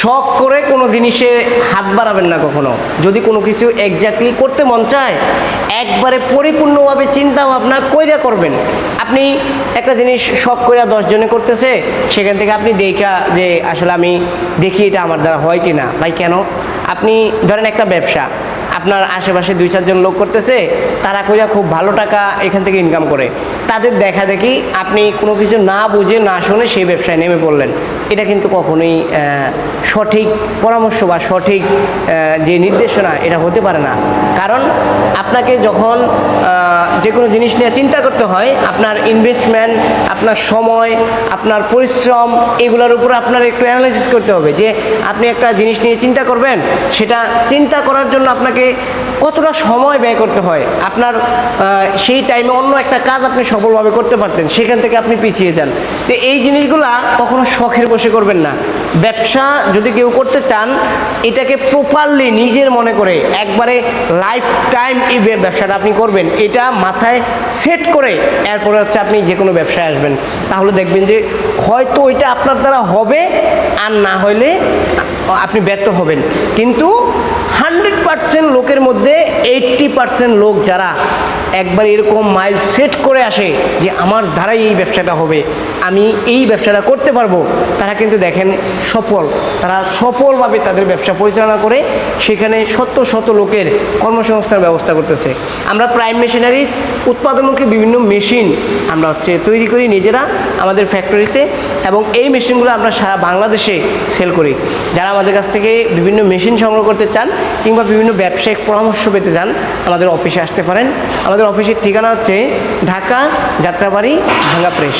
শখ করে কোনো জিনিসে হাত বাড়াবেন না কখনো। যদি কোনো কিছু এক্স্যাক্টলি করতে মন চায়, একবারে পরিপূর্ণভাবে চিন্তা ভাবনা কইরা করবেন। আপনি একটা জিনিস শখ কইরা দশজনে করতেছে, সেখান থেকে আপনি দেখা যে আসলে আমি দেখি এটা আমার দ্বারা হয় কি না ভাই, কেন? আপনি ধরেন একটা ব্যবসা, আপনার আশেপাশে দুই চারজন লোক করতেছে, তারা কইরা খুব ভালো টাকা এখান থেকে ইনকাম করে। তাদের দেখা দেখি আপনি কোনো কিছু না বুঝে, না শুনে সেই ব্যবসায় নেমে পড়লেন। এটা কিন্তু কখনোই সঠিক পরামর্শ বা সঠিক যে নির্দেশনা এটা হতে পারে না। কারণ আপনাকে যখন যে কোনো জিনিস নিয়ে চিন্তা করতে হয়, আপনার ইনভেস্টমেন্ট আপনার সময়, আপনার পরিশ্রম, এগুলোর উপর আপনার একটু অ্যানালাইসিস করতে হবে যে আপনি একটা জিনিস নিয়ে চিন্তা করবেন, সেটা চিন্তা করার জন্য আপনাকে কতটা সময় ব্যয় করতে হয়? আপনার সেই টাইমে অন্য একটা কাজ আপনি সফলভাবে করতে পারতেন, সেখান থেকে আপনি পিছিয়ে যান। তো এই জিনিসগুলা কখনো শখের বসে করবেন না। ব্যবসা যদি কেউ করতে চান, এটাকে প্রপারলি নিজের মনে করে একবারে লাইফ টাইম এই ব্যবসাটা আপনি করবেন, এটা মাথায় সেট করে এরপরে হচ্ছে আপনি যে কোনো ব্যবসায় আসবেন। তাহলে দেখবেন যে হয়তো ওইটা আপনার দ্বারা হবে আর না হলে আপনি ব্যর্থ হবেন। কিন্তু হান্ড্রেড পার্সেন্ট লোকের মধ্যে এইট্টি পার্সেন্ট লোক যারা একবার এরকম মাইল সেট করে আসে যে আমার দ্বারাই এই ব্যবসাটা হবে, আমি এই ব্যবসাটা করতে পারব। তারা কিন্তু দেখেন সফল। তারা সফলভাবে তাদের ব্যবসা পরিচালনা করে, সেখানে শত শত লোকের কর্মসংস্থান ব্যবস্থা করতেছে। আমরা প্রাইম মেশিনারিজ উৎপাদনমুখী বিভিন্ন মেশিন আমরা হচ্ছে তৈরি করি নিজেরা আমাদের ফ্যাক্টরিতে এবং এই মেশিনগুলো আমরা সারা বাংলাদেশে সেল করি। যারা আমাদের কাছ থেকে বিভিন্ন মেশিন সংগ্রহ করতে চান কিংবা বিভিন্ন ব্যবসায়িক পরামর্শ পেতে চান, আমাদের অফিসে আসতে পারেন। আমাদের অফিসের ঠিকানা হচ্ছে ঢাকা যাত্রাবাড়ি ভাঙ্গা প্রেস